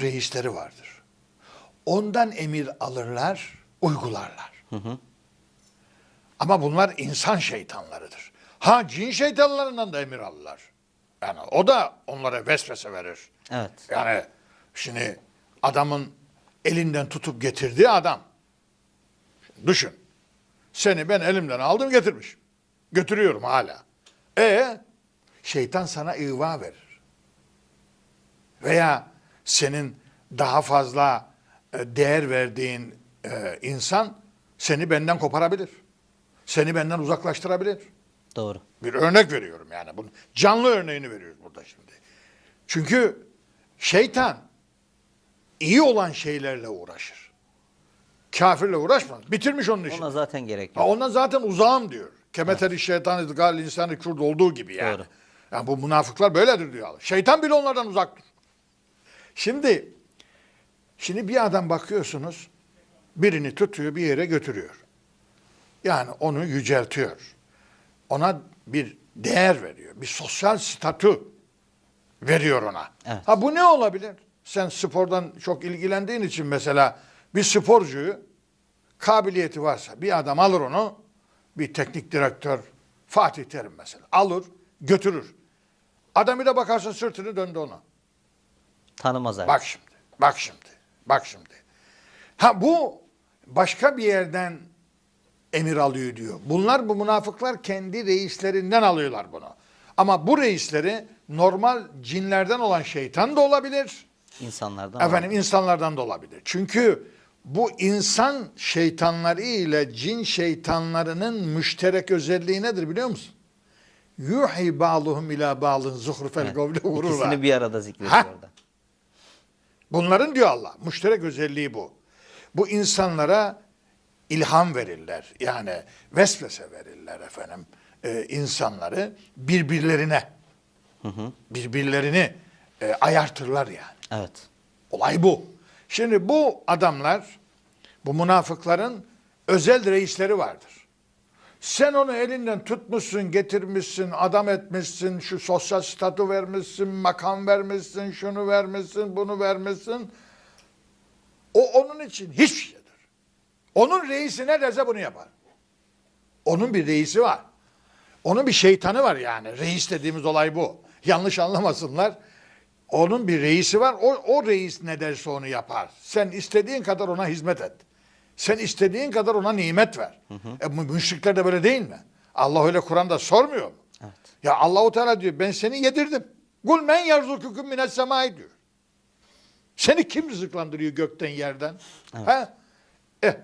reisleri vardır. Ondan emir alırlar, uygularlar. Ama bunlar insan şeytanlarıdır. Ha cin şeytanlarından da emir alırlar. Yani o da onlara vesvese verir. Evet. Yani şimdi adamın elinden tutup getirdiği adam. Düşün. Seni ben elimden aldım getirmiş. Götürüyorum hala. E şeytan sana ıva verir. Veya senin daha fazla e, değer verdiğin e, insan seni benden koparabilir. Seni benden uzaklaştırabilir. Doğru. Bir örnek veriyorum yani. Bunun canlı örneğini veriyoruz burada şimdi. Çünkü şeytan iyi olan şeylerle uğraşır. Kafirle uğraşmaz. Bitirmiş onun işini. Ona zaten gerek Ha, yok. ondan zaten uzağım diyor. Kemeteri şeytan gal insanı kürt olduğu gibi yani. Doğru. Yani bu münafıklar böyledir diyor Allah. Şeytan bile onlardan uzak dur. Şimdi şimdi bir adam bakıyorsunuz birini tutuyor bir yere götürüyor. Yani onu yüceltiyor. Ona bir değer veriyor. Bir sosyal statü veriyor ona. Evet. Ha bu ne olabilir? Sen spordan çok ilgilendiğin için mesela bir sporcuyu kabiliyeti varsa bir adam alır onu bir teknik direktör Fatih Terim mesela alır götürür. Adam bir de bakarsın sırtını döndü ona. Tanımaz artık. Bak şimdi, bak şimdi, bak şimdi. Ha bu başka bir yerden emir alıyor diyor. Bunlar bu münafıklar kendi reislerinden alıyorlar bunu. Ama bu reisleri normal cinlerden olan şeytan da olabilir. İnsanlardan Efendim insanlardan da olabilir. Çünkü bu insan şeytanları ile cin şeytanlarının müşterek özelliği nedir biliyor musun? Yuhi ba'luhum ila ba'lın zuhrufel Evet. kavli vururlar. İkisini bir arada zikrediyor orada. Bunların diyor Allah, müşterek özelliği bu. Bu insanlara ilham verirler. Yani vesvese verirler efendim. Ee, insanları birbirlerine, birbirlerini e, ayartırlar yani. Evet. Olay bu. Şimdi bu adamlar, bu münafıkların özel reisleri vardır. Sen onu elinden tutmuşsun, getirmişsin, adam etmişsin, şu sosyal statü vermişsin, makam vermişsin, şunu vermişsin, bunu vermişsin. O onun için hiçbir şeydir. Onun reisi ne derse bunu yapar. Onun bir reisi var. Onun bir şeytanı var yani. Reis dediğimiz olay bu. Yanlış anlamasınlar. Onun bir reisi var. O, o reis ne derse onu yapar. Sen istediğin kadar ona hizmet et. Sen istediğin kadar ona nimet ver. E, bu müşrikler de böyle değil mi? Allah öyle Kur'an'da sormuyor mu? Evet. Ya Allahu Teala diyor ben seni yedirdim. Kul men yerzukukum mines semai diyor. Seni kim rızıklandırıyor gökten yerden? Ha? Eh,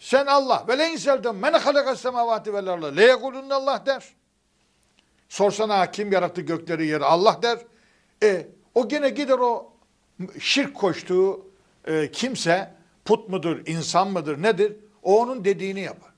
sen Allah ve le inselden men halakas semavati vel arda le yekulunne Allah der. Sorsana kim yarattı gökleri yeri Allah der. E, o gene gider o şirk koştuğu e, kimse put mudur, insan mıdır, nedir? O onun dediğini yapar.